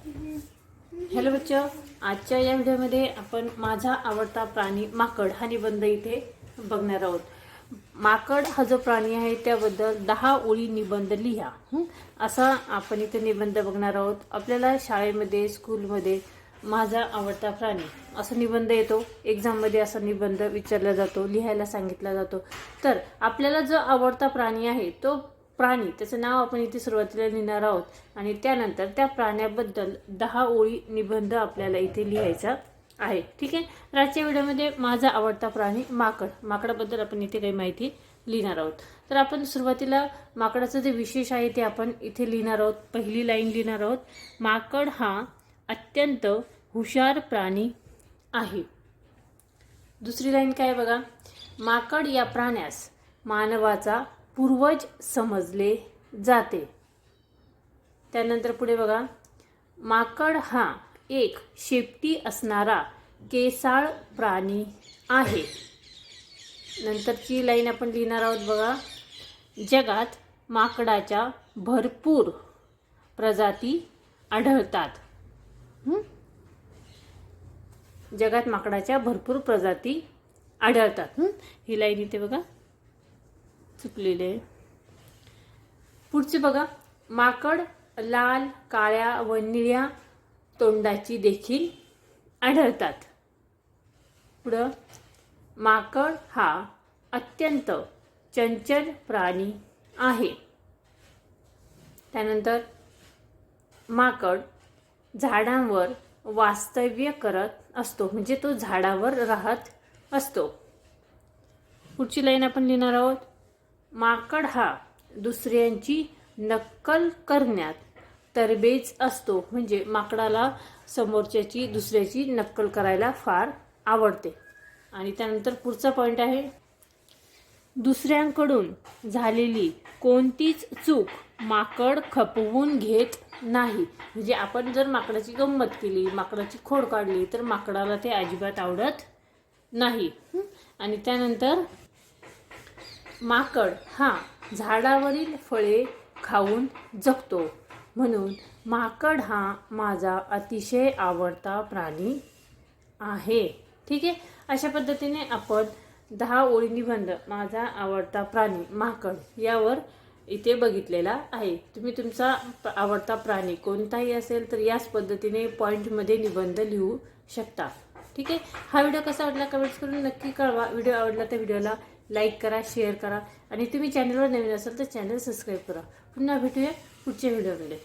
Hello बच्चो. आजच्या या व्हिडिओमध्ये आपण माझा आवडता प्राणी माकड हा निबंध इथे बघणार आहोत. माकड हा जो प्राणी आहे त्याबद्दल दहा ओळी निबंध लिहा. असा आपण इथे निबंध बघणार आहोत. आपल्याला शाळेमध्ये स्कूलमध्ये माझा आवडता प्राणी असा निबंध येतो. एक्झाममध्ये असा निबंध विचारला जातो लिहायला सांगितला जातो. तर आपल्याला जो आवडता प्राणी आहे तो प्राणी त्याचं नाव आपण इथे सुरुवातीला लिहिणार आहोत. आणि त्यानंतर त्या प्राण्याबद्दल दहा ओळी निबंध आपल्याला इथे लिहायचा आहे. ठीक आहे? आजच्या व्हिडिओमध्ये माझा आवडता प्राणी माकड. माकडाबद्दल आपण इथे काही माहिती लिहिणार आहोत. तर आपण सुरुवातीला माकडाचं जे विशेष आहे ते आपण इथे लिहिणार आहोत. पहिली लाईन लिहिणार आहोत. माकड हा अत्यंत हुशार प्राणी आहे. दुसरी लाईन काय आहे बघा? माकड या प्राण्यास मानवाचा पूर्वज समजले जाते. त्यानंतर पुढे बघा. माकड हा एक शेपटी असणारा केसाळ प्राणी आहे. नंतरची लाईन आपण लिहिणार आहोत बघा. जगात माकडाच्या भरपूर प्रजाती आढळतात. जगात माकडाच्या भरपूर प्रजाती आढळतात. ही लाईन इथे बघा. चुकलेले पुढचे बघा माकड लाल काळ्या व निळ्या तोंडाची देखील आढळतात. पुढं माकड हा अत्यंत चंचल प्राणी आहे. त्यानंतर माकड झाडांवर वास्तव्य करत असतो म्हणजे तो झाडावर राहत असतो. पुढची लाईन आपण लिहिणार आहोत. माकड हा दुसऱ्यांची नक्कल करण्यात तरबेज असतो. म्हणजे माकडाला समोरच्याची दुसऱ्याची नक्कल करायला फार आवडते. आणि त्यानंतर पुढचा पॉईंट आहे. दुसऱ्यांकडून झालेली कोणतीच चूक माकड खपवून घेत नाही. म्हणजे आपण जर माकडाची गंमत केली माकडाची खोड काढली तर माकडाला ते अजिबात आवडत नाही. आणि त्यानंतर माकड हा झाडावरील फळे खाऊन जगतो. म्हणून माकड हा माझा अतिशय आवडता प्राणी आहे. ठीक आहे? अशा पद्धतीने आपण दहा ओळी निबंध माझा आवडता प्राणी माकड यावर इथे बघितलेला आहे. तुम्ही तुमचा आवडता प्राणी कोणताही असेल तर याच पद्धतीने पॉईंटमध्ये निबंध लिहू शकता. ठीक आहे? हा व्हिडिओ कसा आवडला कमेंट्स करून नक्की कळवा. व्हिडिओ आवडला तर व्हिडिओला लाईक करा शेअर करा. आणि तुम्ही चॅनलवर नवीन असाल तर चॅनल सबस्क्राईब करा. पुन्हा भेटूया पुढच्या व्हिडिओमध्ये